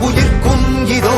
உயிர்க்கும் இதோ